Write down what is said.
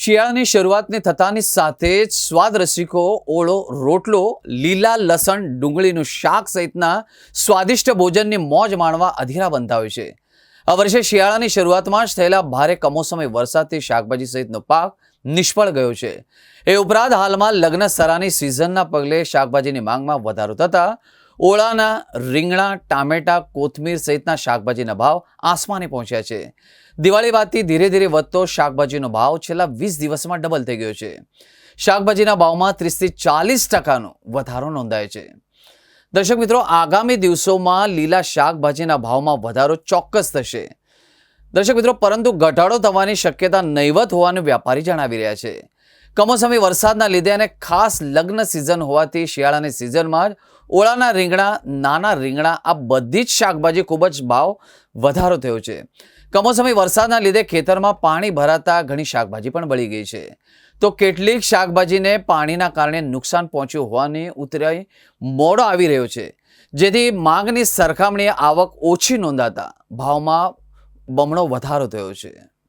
શિયાળાની શરૂઆતની થતાની સાથે જ સ્વાદ રસિકો, ઓળો, રોટલો, લીલા લસણ, ડુંગળીનું શાક સહિતના સ્વાદિષ્ટ ભોજનની મોજ માણવા અધીરા બનતા હોય છે. આ વર્ષે શિયાળાની શરૂઆતમાં જ થયેલા ભારે કમોસમી વરસાદથી શાકભાજી સહિતનો પાક નિષ્ફળ ગયો છે. એ ઉપરાંત હાલમાં લગ્ન સરાની સિઝનના પગલે શાકભાજીની માંગમાં વધારો થતાં ઓળાના રીંગણા, ટામેટા, કોથમીર સહિતના શાકભાજીના ભાવ આસમાને પહોંચ્યા છે. દિવાળી બાદથી ધીરે ધીરે વધતો શાકભાજીનો ભાવ છેલ્લા વીસ દિવસમાં ડબલ થઈ ગયો છે. શાકભાજીના ભાવમાં ત્રીસથી ચાલીસ ટકાનો વધારો નોંધાય છે. દર્શક મિત્રો, આગામી દિવસોમાં લીલા શાકભાજીના ભાવમાં વધારો ચોક્કસ થશે. દર્શક મિત્રો, પરંતુ ઘટાડો થવાની શક્યતા નહીવત હોવાનું વ્યાપારી જણાવી રહ્યા છે. કમોસમી વરસાદના લીધે અને ખાસ લગ્ન સિઝન હોવાથી શિયાળાની સિઝનમાં જ ઓળાના રીંગણા, નાના રીંગણા, આ બધી જ શાકભાજી ખૂબ જ ભાવ વધારો થયો છે. કમોસમી વરસાદના લીધે ખેતરમાં પાણી ભરાતા ઘણી શાકભાજી પણ બળી ગઈ છે. તો કેટલીક શાકભાજીને પાણીના કારણે નુકસાન પહોંચ્યું હોવાની ઉતરાઈ મોડો આવી રહ્યો છે. જેથી માંગની સરખામણીએ આવક ઓછી નોંધાતા ભાવમાં બમણો વધારો થયો છે.